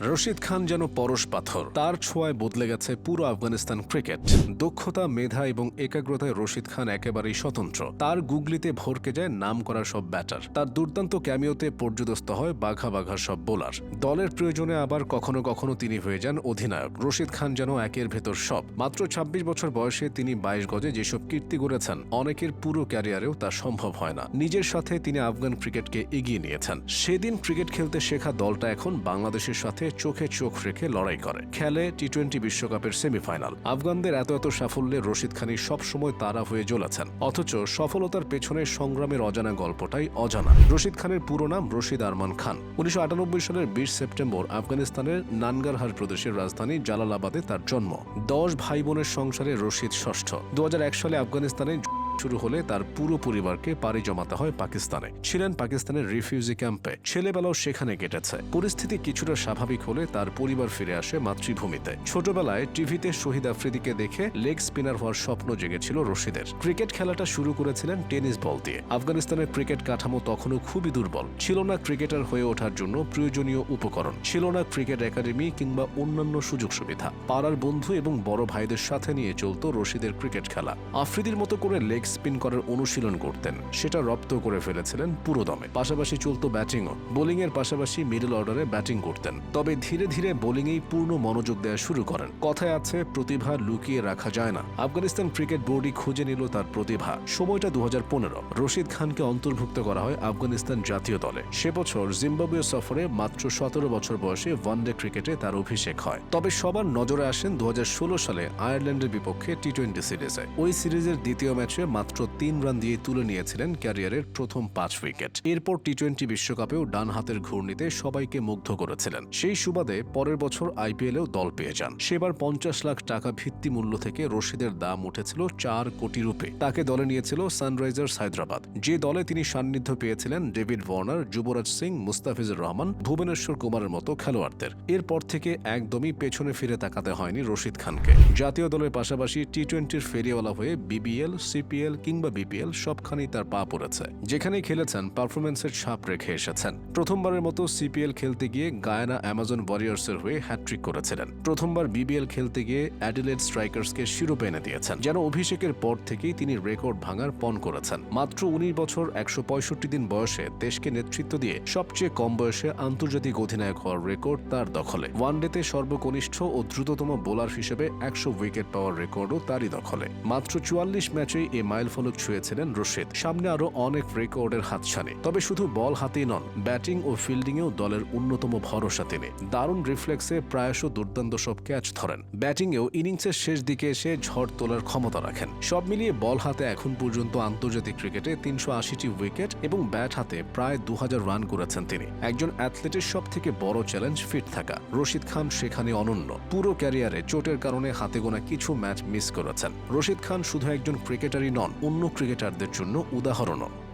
রশিদ খান যেন পরশ পাথর। তার ছোঁয়ায় বদলে গেছে পুরো আফগানিস্তান ক্রিকেট। দক্ষতা, মেধা এবং একাগ্রতায় রশিদ খান একেবারেই স্বতন্ত্র। তার গুগলিতে ভরকে যায় নাম করা সব ব্যাটার। তার দুর্দান্ত ক্যামিওতে পর্যদস্ত হয় বাঘা বাঘা সব বোলার। দলের প্রয়োজনে আবার কখনো কখনো তিনি হয়ে যান অধিনায়ক। রশিদ খান যেন একের ভেতর সব। মাত্র ২৬ বছর বয়সে তিনি বাইশ গজে যেসব কীর্তি গড়েছেন, অনেকের পুরো ক্যারিয়ারেও তা সম্ভব হয় না। নিজের সাথে তিনি আফগান ক্রিকেটকে এগিয়ে নিয়েছেন। সেদিন ক্রিকেট খেলতে শেখা দলটা এখন বাংলাদেশের সাথে চোখে চোখ রেখে লড়াই করে। খেলে টি টোয়েন্টি বিশ্বকাপের সেমিফাইনাল। আফগানদের এত এত সাফল্যে রশিদ খানি সবসময় তারা হয়ে জ্বলেছেন। অথচ সফলতার পেছনে সংগ্রামের অজানা গল্পটাই অজানা। রশিদ খানের পুরো নাম রশিদ আরমান খান। উনিশশো আটানব্বই সালের বিশ সেপ্টেম্বর আফগানিস্তানের নানগারহার প্রদেশের রাজধানী জালালাবাদে তার জন্ম। দশ ভাই বোনের সংসারে রশিদ ষষ্ঠ। দু হাজার এক সালে আফগানিস্তানে শুরু হলে তার পুরো পরিবারকে পাড়ি জমাতে হয় পাকিস্তানে। ছিলেন পাকিস্তানের রিফিউজি ক্যাম্পে। ছেলেবেলাও সেখানে কেটেছে। পরিস্থিতি কিছুটা স্বাভাবিক হলে তার পরিবার ফিরে আসে মাতৃভূমিতে। ছোটবেলায় টিভিতে শহীদ আফ্রিদিকে দেখে লেগ স্পিনার হওয়ার স্বপ্ন জেগেছিল রশিদের। ক্রিকেট খেলাটা শুরু করেছিলেন টেনিস বল দিয়ে। আফগানিস্তানের ক্রিকেট কাঠামো তখনও খুবই দুর্বল। ছিল না ক্রিকেটার হয়ে ওঠার জন্য প্রয়োজনীয় উপকরণ। ছিল না ক্রিকেট একাডেমি কিংবা অন্যান্য সুযোগ সুবিধা। পাড়ার বন্ধু এবং বড় ভাইদের সাথে নিয়ে চলত রশিদের ক্রিকেট খেলা। আফ্রিদির মতো করে লেগ স্পিন করার অনুশীলন করতেন। সেটা রপ্ত করে ফেলেছিলেন পুরো দমে। পাশাপাশি চলত ব্যাটিংও। বোলিং এর পাশাপাশি মিডল অর্ডারে ব্যাটিং করতেন। তবে ধীরে ধীরে বোলিংয়েই পূর্ণ মনোযোগ দেওয়া শুরু করেন। কথায় আছে, প্রতিভা লুকিয়ে রাখা যায় না। আফগানিস্তান ক্রিকেট বোর্ডই খুঁজে নিল তার প্রতিভা। সময়টা দুহাজার পনেরো। রশিদ খানকে অন্তর্ভুক্ত করা হয় আফগানিস্তান জাতীয় দলে। সে বছর জিম্বাবুয়ে সফরে মাত্র সতেরো বছর বয়সে ওয়ানডে ক্রিকেটে তার অভিষেক হয়। তবে সবার নজরে আসেন দু হাজার ষোলো সালে আয়ারল্যান্ডের বিপক্ষে টি টোয়েন্টি সিরিজে। ওই সিরিজের দ্বিতীয় ম্যাচে মাত্র তিন রান দিয়ে তুলে নিয়েছিলেন ক্যারিয়ারের প্রথম পাঁচ উইকেট। এরপর টি টোয়েন্টি বিশ্বকাপেও ডান হাতের ঘূর্ণিতে সবাইকে মুগ্ধ করেছিলেন। সেই সুবাদে পরের বছর আইপিএলেও দল পেয়ে যান। সেবার পঞ্চাশ লাখ টাকা ভিত্তি মূল্য থেকে রশিদের দাম উঠেছিল চার কোটি রুপে। তাকে দলে নিয়েছিল সানরাইজার্স হায়দ্রাবাদ। যে দলে তিনি সান্নিধ্য পেয়েছিলেন ডেভিড ওয়ার্নার, যুবরাজ সিং মুস্তাফিজুর রহমান, ভুবনেশ্বর কুমারের মতো খেলোয়াড়দের। এরপর থেকে একদমই পেছনে ফিরে তাকাতে হয়নি রশিদ খানকে। জাতীয় দলের পাশাপাশি টি টোয়েন্টির ফেরিওয়ালা হয়ে বিবিএল সিপিএল কিংবা বিপিএল সবখানেই তার পা পড়েছে। যেখানেই খেলেছেন পারফরমেন্সের ছাপ রেখে এসেছেন। প্রথমবারের মতো সিপিএল খেলতে গিয়ে গায়ানা অ্যামাজন ওয়ারিয়ার্সের হয়ে হ্যাট্রিক করেছিলেন। প্রথমবার বিবিএল খেলতে গিয়ে অ্যাডিলেড স্ট্রাইকার্সকে শিরোপা এনে দিয়েছেন, যেন অভিষেকের পর থেকেই তিনি রেকর্ড ভাঙার পণ করেছেন। মাত্র উনিশ বছর, একশো পঁয়ষট্টি দিন বয়সে দেশকে নেতৃত্ব দিয়ে সবচেয়ে কম বয়সে আন্তর্জাতিক অধিনায়ক হওয়ার রেকর্ড তার দখলে। ওয়ানডেতে সর্বকনিষ্ঠ ও দ্রুততম বোলার হিসেবে একশো উইকেট পাওয়ার রেকর্ডও তারই দখলে। মাত্র চুয়াল্লিশ ম্যাচেই এ মাইল ফলক ছুঁয়েছিলেন রশিদ। সামনে আরও অনেক রেকর্ডের হাতছানি। তবে শুধু বল হাতেই নন, ব্যাটিং ও ফিল্ডিংয়েও দলের অন্যতম ভরসা তিনি। দারুণ রিফ্লেক্সে প্রায়শ দুর্দান্ত সব ক্যাচ ধরেন। ব্যাটিংয়েও ইনিংসের শেষ দিকে এসে ঝড় তোলার ক্ষমতা রাখেন। সব মিলিয়ে বল হাতে এখন পর্যন্ত আন্তর্জাতিক ক্রিকেটে তিনশো আশিটি উইকেট এবং ব্যাট হাতে প্রায় দু হাজার রান করেছেন তিনি। একজন অ্যাথলেটের সব থেকে বড় চ্যালেঞ্জ ফিট থাকা। রশিদ খান সেখানে অনন্য। পুরো ক্যারিয়ারে চোটের কারণে হাতে গোনা কিছু ম্যাচ মিস করেছেন। রশিদ খান শুধু একজন ক্রিকেটারই নন অন্য ক্রিকেটারদের জন্য উদাহরণও।